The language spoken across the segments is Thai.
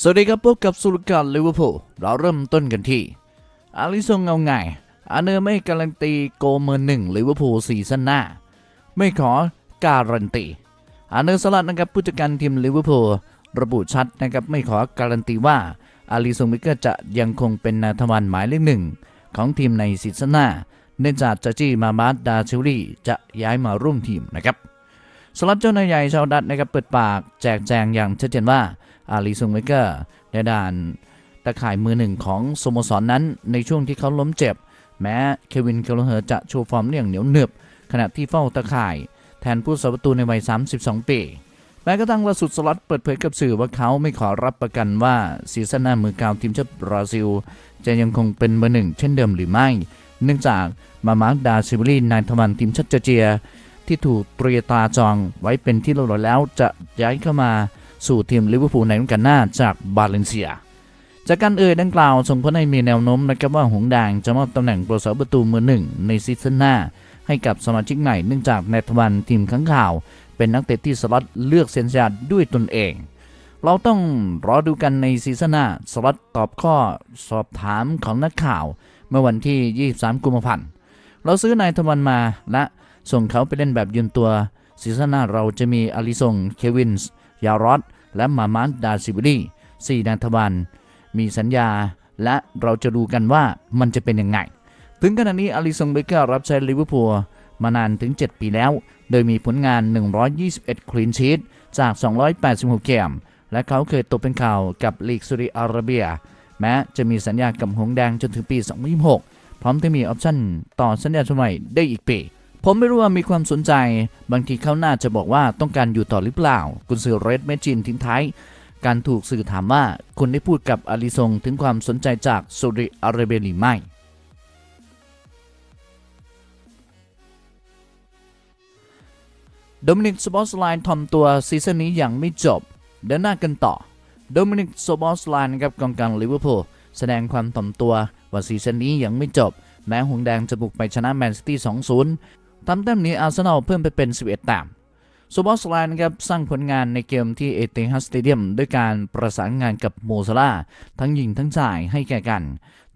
สวัสดีครับพบกับสุรการลิเวอร์พูลเราเริ่มต้นกันที่อาริซงเอาไงอาเนอร์ไม่การันตีโกเมอร์หนึ่งลิเวอร์พูลซีซั่นหน้า ไม่ขอการันตีอาเนอร์สลัดนะครับผู้จัดการทีมลิเวอร์พูลระบุชัดนะครับไม่ขอการันตีว่าอาริซงมิเกอร์จะยังคงเป็นนาทวันหมายเลขหนึ่งของทีมในซีซั่นหน้าเนื่องจากจาจี้มามาดดาชิลลีจะย้ายมาร่วมทีมนะครับสำหรับเจ้านายใหญ่ชาวดัตนะครับเปิดปากแจกแจงอย่างชัดเจนว่า อาลีซุงเมเกอร์ในด่านตะข่ายมือหนึ่งของสโมสรนนั้นในช่วงที่เขาล้มเจ็บ แม้เควินเคลเฮอร์จะโชว์ฟอร์มอย่างเหนียวหนึบ ขณะที่เฝ้าตะข่าย แทนผู้สาประตูในวัย 32 ปีแม้กระทั่งล่าสุดสล็อตเปิดเผยกับสื่อว่าเขาไม่ขอรับประกันว่าซีซั่นหน้ามือกาวทีมชาติบราซิล จะยังคงเป็นเบอร์หนึ่งเช่นเดิมหรือไม่ เนื่องจากมามาร์กดาซิบลีนายทวันทีมชาติเจอเจีย ที่ถูกเตรียตาจองไว้เป็นที่เรียบร้อยแล้วจะย้ายเข้ามา สู่ทีมลิเวอร์พูลในฤดูกาลหน้าจากบาเลนเซีย จากการเอ่ยดังกล่าวส่งผลให้มีแนวโน้มนะครับว่าหงส์แดงจะมอบตำแหน่งตัวเสาประตูมือหนึ่งในซีซั่นหน้า ให้กับสมาชิกใหม่เนื่องจากในทวันทีมข้างข่าว เป็นนักเตะที่สล็อตเลือกเซนสัญญาด้วยตนเอง เราต้องรอดูกันในซีซั่นหน้าสล็อตตอบข้อสอบถามของนักข่าว เมื่อวันที่ 23 กุมภาพันธ์เราซื้อนายทวันมาและส่งเขาไปเล่นแบบยืนตัวซีซั่นหน้าเราจะมีอาริซง เควินส์ ยารอดและมามันดาซิบิลีสี่นายทวัน มีสัญญาและเราจะดูกันว่ามันจะเป็นยังไง ถึงขณะนี้อาริซงเบเกอร์รับใช้ลิเวอร์พูลมานานถึง 7 ปีแล้ว โดยมีผลงาน 121 คลีนชีตจาก 286 เกม และเขาเคยตกเป็นข่าวกับลีกซาอุดิอาระเบีย แม้จะมีสัญญากับหงส์แดงจนถึงปี 2026 พร้อมที่มีออปชั่นต่อสัญญาชใหม่ได้อีกปี ผมไม่รู้ว่ามีความสนใจ บางทีเขาน่าจะบอกว่าต้องการอยู่ต่อหรือเปล่า กุนซือเรดเมจินทิ้งท้าย การถูกสื่อถามว่าคุณได้พูดกับอาริซงถึงความสนใจจากซาอุดิอาระเบียหรือไม่โดมินิกสปอร์ตไลน์ทอมตัวซีซั่นนี้ยังไม่จบ เดินหน้ากันต่อโดมินิกสปอร์ตไลน์นะครับกองกลางลิเวอร์พูลแสดงความถ่อมตัวว่าซีซั่นนี้ยังไม่จบ แม้หงแดงจะบุกไปชนะแมนซิตี้ 2-0 ทำแต้มนี้อาร์เซนอลเพิ่มไปเป็น 11แต้มสปอร์ไลน์นะครับสร้างผลงานในเกมที่เอติฮัสเตเดียมด้วยการประสานงานกับโมซาลาทั้งยิงทั้งจ่ายให้แก่กัน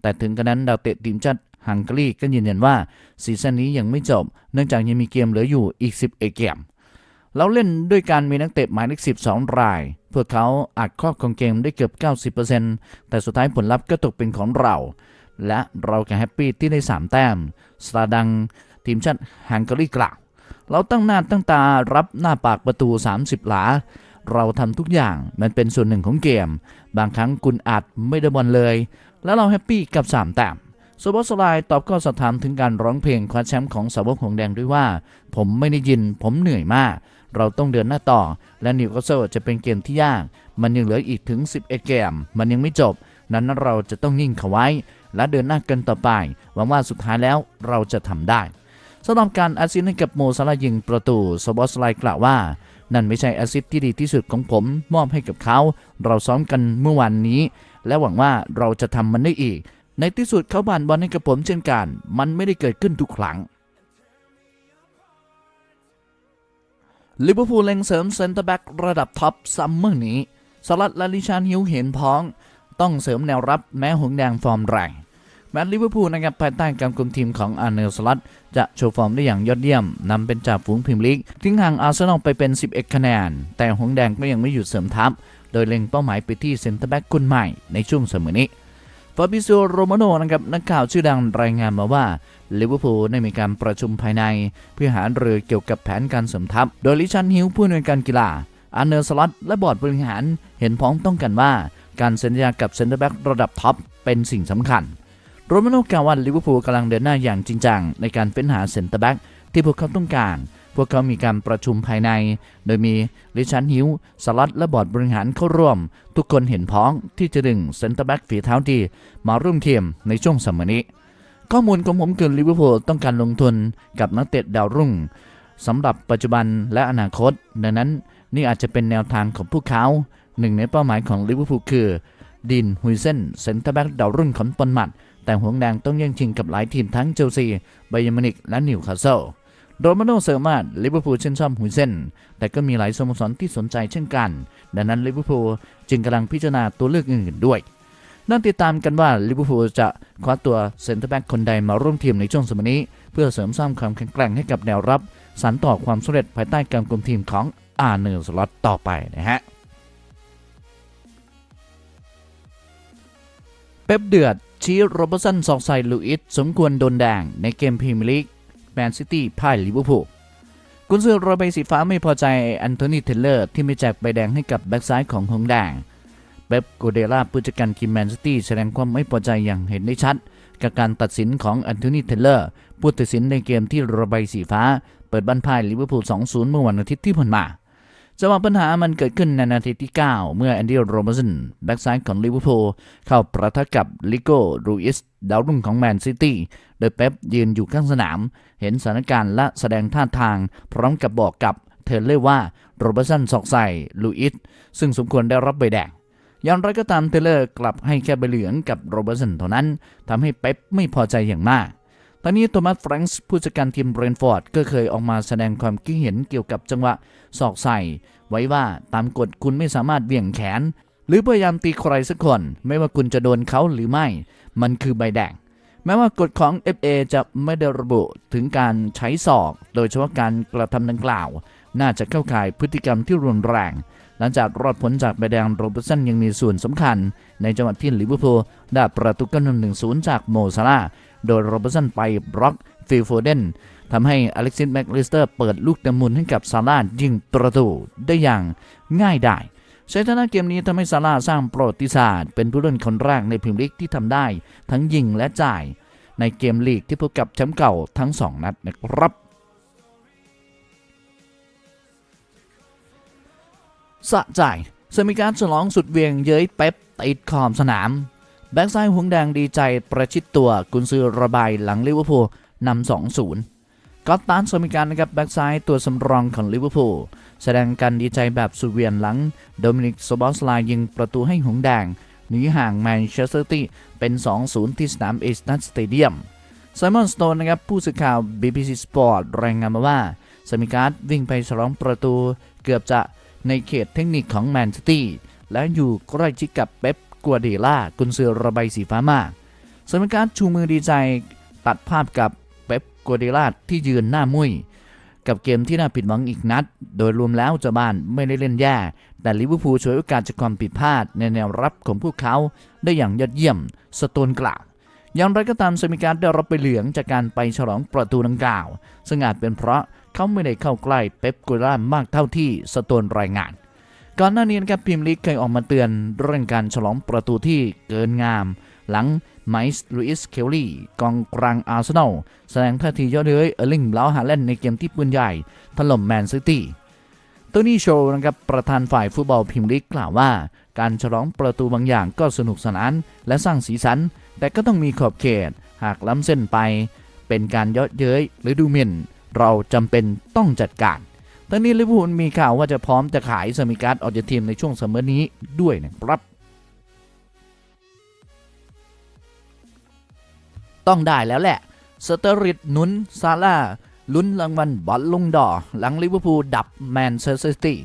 แต่ถึงกระนั้นดาวเตะทีมชาติฮังการีก็ยืนยันว่าซีซั่นนี้ยังไม่จบ เนื่องจากยังมีเกมเหลืออยู่อีก 11 เกมเราเล่นด้วยการมีนักเตะหมายเลข 12 ราย พวกเขาอาจครอบครองเกมได้เกือบ 90%แต่สุดท้ายผลลัพธ์ก็ตกเป็นของเรา และเราก็แฮปปี้ที่ได้ 3 แต้มสตาดัง ทีมชาติฮังการีกล่าว เราตั้งหน้าตั้งตารับหน้าปากประตู 30 หลา เราทำทุกอย่างมันเป็นส่วนหนึ่งของเกม บางครั้งคุณอาจไม่ได้บอลเลย แล้วเราแฮปปี้กับ 3 แต้มโบอสไลน์ตอบข้อสอบถามถึงการร้องเพลงคว้าแชมป์ของสาวกหงแดงด้วยว่า ผมไม่ได้ยินผมเหนื่อยมาก เราต้องเดินหน้าต่อ และนิวคาสเซิลจะเป็นเกมที่ยาก มันยังเหลืออีกถึง 11 เกม มันยังไม่จบ นั้นเราจะต้องนิ่งเขาไว้ และเดินหน้ากันต่อไป หวังว่าสุดท้ายแล้วเราจะทำได้ สำหรับการแอสซิสต์ให้กับโมซาลายิงประตูโซบอสไลกล่าวว่า นั่นไม่ใช่แอสซิสต์ที่ดีที่สุดของผมมอบให้กับเขา เราซ้อมกันเมื่อวานนี้ และหวังว่าเราจะทำมันได้อีก ในที่สุดเขาผ่านบอลให้กับผมเช่นกัน มันไม่ได้เกิดขึ้นทุกครั้งลิเวอร์พูลเล็งเสริมเซนเตอร์แบ็กระดับท็อปซัมเมอร์นี้สลัดและลิชานฮิวเห็นพ้อง ต้องเสริมแนวรับแม้หงแดงฟอร์มแรง แมตช์ลิเวอร์พูลนะครับภายใต้การคุมทีมของอาร์เนลสลัดจะโชว์ฟอร์มได้อย่างยอดเยี่ยมนำเป็นจ่าฝูงพรีเมียร์ลีกทิ้งห่างอาร์เซนอลไปเป็น 11 คะแนน แต่หงแดงก็ยังไม่หยุดเสริมทัพ โดยเล็งเป้าหมายไปที่เซนเตอร์แบ็กคนใหม่ในช่วงเสมอนี้ฟาบิโซโรมาโนนะครับนักข่าวชื่อดังรายงานมาว่าลิเวอร์พูลได้มีการประชุมภายใน เพื่อหารือเกี่ยวกับแผนการเสริมทัพ โดยลิชันฮิวผู้อำนวยการกีฬาอาร์เนอร์สล็อตและบอร์ดบริหารเห็นพ้องต้องกันว่า การเซ็นสัญญากับเซนเตอร์แบ็กระดับท็อปเป็นสิ่งสำคัญ โรมาโนกล่าวว่าลิเวอร์พูลกำลังเดินหน้าอย่างจริงจัง ในการเฟ้นหาเซนเตอร์แบ็กที่พวกเขาต้องการ พวกเขามีการประชุมภายใน โดยมีริชันฮิวสล็อตและบอร์ดบริหารเข้าร่วม ทุกคนเห็นพ้องที่จะดึงเซนเตอร์แบ็กฝีเท้าดีมาร่วมทีมในช่วงสมัยนี้ ข้อมูลของผมคือลิเวอร์พูลต้องการลงทุนกับนักเตะดาวรุ่งสำหรับปัจจุบันและอนาคต ดังนั้นนี่อาจจะเป็นแนวทางของพวกเขาหนึ่งในเป้าหมายของลิเวอร์พูลคือ ดินฮุยเซนเซนเตอร์แบ็กดาวรุ่งของปนหมัด แต่หงแดงต้องแย่งชิงกับหลายทีมทั้งเชลซีไบยร์นมินิกและนิวคาสเซิลโรมาโนเซอร์มาลิเวอร์พูลชื่นชอบหุยเซนแต่ก็มีหลายสโมสรที่สนใจเช่นกัน ดังนั้นลิเวอร์พูลจึงกำลังพิจารณาตัวเลือกอื่นๆด้วยน่าติดตามกันว่าลิเวอร์พูลจะคว้าตัวเซนเตอร์แบ็กคนใดมาร่วมทีมในช่วงสมัยนี้ เพื่อเสริมสร้างความแข็งแกร่งให้กับแนวรับ สานต่อความสำเร็จภายใต้การคุมทีมของอาร์เนอร์สล็อตต่อไปนะฮะ ป๊ปเดือด ชี้โรเบอร์สันซอกไซลูอิสสมควรโดนแดงในเกมพรีเมียร์ลีกแมนซิตี้พ่ายลิเวอร์พูลกุนซือโรเบสีฟ้าไม่พอใจแอนโทนีเทเลอร์ ที่ไม่แจกใบแดงให้กับแบ็กซ้ายของหงแดงเป๊ปโกเดล่าผู้จัดการทีมแมนซิตี้แสดงความไม่พอใจอย่างเห็นได้ชัด กับการตัดสินของแอนโทนีเทเลอร์ผู้ตัดสินในเกมที่โรเบสีฟ้า เปิดบ้านพ่ายลิเวอร์พูล 2-0 เมื่อวันอาทิตย์ที่ผ่านมา จังหวะปัญหามันเกิดขึ้นในนาทีที่ 9 เมื่อแอนดี้โรเบอร์สันแบ็กซ้ายของลิเวอร์พูลเข้าประทะกับลิโก้รูอิสดาวรุ่งของแมนซิตี้โดยเป๊ปยืนอยู่ข้างสนาม เห็นสถานการณ์และแสดงท่าทาง พร้อมกับบอกกับเทเลอร์ว่าโรเบอร์สันสอกใส่ลูอิสซึ่งสมควรได้รับใบแดงอย่างไรก็ตามเทเลอร์กลับให้แค่ใบเหลืองกับโรเบอร์สันเท่านั้นทำให้เป๊ปไม่พอใจอย่างมาก ตอนนี้โทมัสแฟรงส์ผู้จัดการทีมเบรนฟอร์ดก็เคยออกมาแสดงความคิดเห็นเกี่ยวกับจังหวะสอกใส่ ไว้ว่าตามกฎคุณไม่สามารถเบี่ยงแขน หรือพยายามตีใครสักคน ไม่ว่าคุณจะโดนเขาหรือไม่ มันคือใบแดงแม้ว่ากฎของ FA จะไม่ได้ระบุถึงการใช้ศอก โดยเฉพาะการกระทำดังกล่าว น่าจะเข้าข่ายพฤติกรรมที่รุนแรง หลังจากรอดพ้นจากใบแดงโรเบร์ตสันยังมีส่วนสำคัญ ในจังหวะที่ลิเวอร์พูลได้ประตูกันหนึ่งศูนย์จากโมซาลา โดยโรเบร์ตสันไปบล็อกฟิลโฟเดนทำให้อเล็กซิสแม็กลิสเตอร์เปิดลูกเตะมุนให้กับซาร่าห์ยิงประตูได้อย่างง่ายดายชัยชนะเกมนี้ทำให้ซาร่าห์สร้างประวัติศาสตร์ เป็นผู้เล่นคนแรกในพรีเมียร์ลีกที่ทำได้ ทั้งยิงและจ่าย ในเกมลีกที่พบกับแชมป์เก่าทั้ง 2 นัดนะครับสะใจสมีการฉลองสุดเวียงเย้ยเป๊ปติดขอบสนาม แบ็กซ้ายหงแดงดีใจประชิดตัวกุนซือระบายหลังลิเวอร์พูลนำ2-0ก็ตตานสมีการนะครับแบ็กซ้ายตัวสำรองของลิเวอร์พูลแสดงการดีใจแบบสุดเวียนหลังโดมินิกโซบอสไลยิงประตูให้หงแดงหนีห่างแมนเชสเตอร์ตี้เป็น 2-0 ที่สนามเอสตันสเตเดียมไซมอนสโตนนะครับผู้สื่อข่าว BBC Sport รายงานมาว่า สมิการวิ่งไปฉลองประตู เกือบจะในเขตเทคนิคของแมนซิตี้และอยู่ใกล้ชิดกับเป๊ป กัวเดล่ากุนซือระบายสีฟ้ามากสมิการชูมือดีใจตัดภาพกับเป๊ปกัวเดล่าที่ยืนหน้ามุ้ยกับเกมที่น่าผิดหวังอีกนัด โดยรวมแล้วเจ้าบ้านไม่ได้เล่นแย่ แต่ลิเวอร์พูลช่วยโอกาสจากความผิดพลาดในแนวรับของพวกเขาได้อย่างยอดเยี่ยมสโตนกล่าวอย่างไรก็ตามสมิการได้รับไปเหลืองจากการไปฉลองประตูดังกล่าว ซึ่งอาจเป็นเพราะเขาไม่ได้เข้าใกล้เป๊ปกัวล่ามากเท่าที่สโตนรายงาน ก่อนหน้านี้นะครับพิมลีกเคยออกมาเตือนเรื่องการฉลองประตูที่เกินงาม หลังไมส์ลุอิสเคลลี่กองกลางอาร์เซนอลแสดงท่าทียอะเย้ยเออร์ลิงบลาวฮาแลนในเกมที่ปืนใหญ่ถล่มแมนซิตี้โตนี่โชว์นะครับประธานฝ่ายฟุตบอลพิมลีกกล่าวว่า การฉลองประตูบางอย่างก็สนุกสนานและสร้างสีสัน แต่ก็ต้องมีขอบเขตหากล้ำเส้นไป เป็นการยาะเย้ยหรือดูหมิ่น เราจำเป็นต้องจัดการ ทั้งนี้ลิเวอร์พูลมีข่าวว่าจะพร้อมจะขายสมิการ์ดออกจากทีมในช่วงซัมเมอร์นี้ด้วยนะครับต้องได้แล้วแหละ สเตอริดหนุนซาร่าลุ้นรางวัลบอลลงดอ หลังลิเวอร์พูลดับแมนเชสเตอร์ซิตี้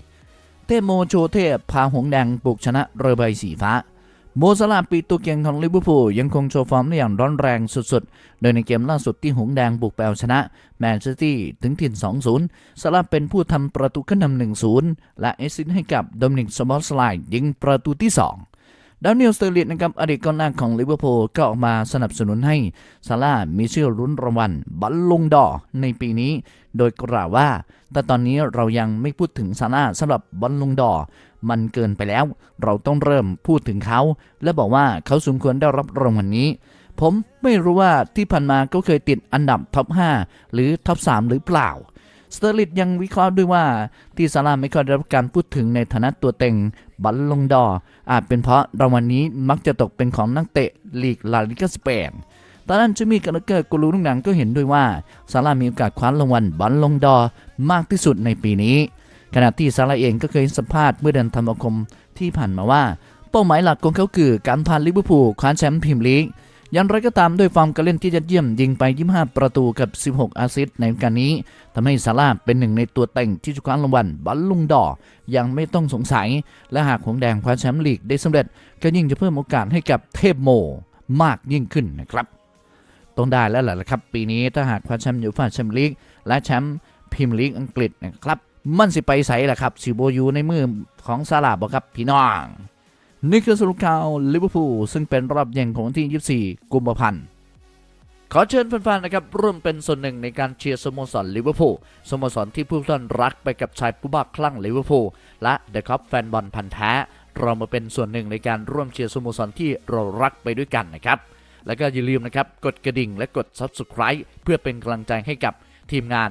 เทโมโชเทพพาหงแดงปลุกชนะเรือใบสีฟ้า โมซาลาปีตัวเก่งของลิเวอร์พูลยังคงโชว์ฟอร์มได้อย่างร้อนแรงสุดๆ โดยในเกมล่าสุดที่หงแดงบุกไปเอาชนะ แมนเชสเตอร์ถึงถิ่น 2-0 ซาลาเป็นผู้ทำประตูขึ้นนำ1-0 และเอสซิสต์ให้กับโดมินิกสมอลสไลด์ยิงประตูที่ 2ดาวนิลสเตอร์ลิตนะครับอดีตกองหน้าของลิเวอร์พูลก็ออกมาสนับสนุนให้ซาร่ามีชื่อรุ้นรางวัลบัลลงดอในปีนี้ โดยกล่าวว่า แต่ตอนนี้เรายังไม่พูดถึงซาร่าสำหรับบอลลงดอ มันเกินไปแล้ว เราต้องเริ่มพูดถึงเขา และบอกว่าเขาสมควรได้รับรางวัลนี้ ผมไม่รู้ว่าที่ผ่านมาก็เคยติดอันดับท็อป 5 หรือท็อป 3 หรือเปล่าสเตอร์ลิตยังวิเคราะห์ด้วยว่า ที่ซาร่าไม่ค่อยได้รับการพูดถึงในฐานะตัวเต็งบัลลงดอร์อาจเป็นเพราะรางวัลนี้มักจะตกเป็นของนักเตะลีกลาลิกาสเปนตอนนั้นจะมีกันเกอร์กูรูนุ่งหนังก็เห็นด้วยว่าซาร่ามีโอกาสคว้ารางวัลบัลลงดอร์มากที่สุดในปีนี้ ขณะที่ซาร่าเองก็เคยสัมภาษณ์เมื่อเดือนธันวาคมที่ผ่านมาว่า เป้าหมายหลักของเขาคือการพาลิเวอร์พูลคว้าแชมป์พรีเมียร์ลีกอย่างไรก็ตามด้วยฟอร์มการเล่นที่ยอดเยี่ยมยิงไป 25 ประตูกับ 16 อาซิสในการนี้ทำให้ซาร่าเป็นหนึ่งในตัวเต็งที่จะคว้ารางวัลบอลลุงดอร์ยังไม่ต้องสงสัย และหากหงแดงคว้าแชมป์ลีกได้สำเร็จ ก็ยิ่งจะเพิ่มโอกาสให้กับเทพโมมากยิ่งขึ้นนะครับต้องได้แล้วแหละครับ ปีนี้ถ้าหากคว้าแชมป์ยูฟ่าแชมเปี้ยนลีกและแชมป์พรีเมียร์ลีกอังกฤษนะครับ มันสิไปใสแหละครับ สิโบอยูในมือของซาลาบอกครับพี่น้อง นี่คือสรุปข่าวลิเวอร์พูลซึ่งเป็นรอบเย็นของวันที่ 24 กุมภาพันธ์ขอเชิญแฟนๆนะครับร่วมเป็นส่วนหนึ่งในการเชียร์สโมสรลิเวอร์พูลสโมสรที่ผู้ท่านรักไปกับชายผู้บ้าคลั่งลิเวอร์พูลและเดอะคัพแฟนบอลพันธ์แท้ เรามาเป็นส่วนหนึ่งในการร่วมเชียร์สโมสรที่เรารักไปด้วยกันนะครับแล้วก็อย่าลืมนะครับกดกระดิ่งและกด Subscribe เพื่อเป็นกำลังใจให้กับทีมงาน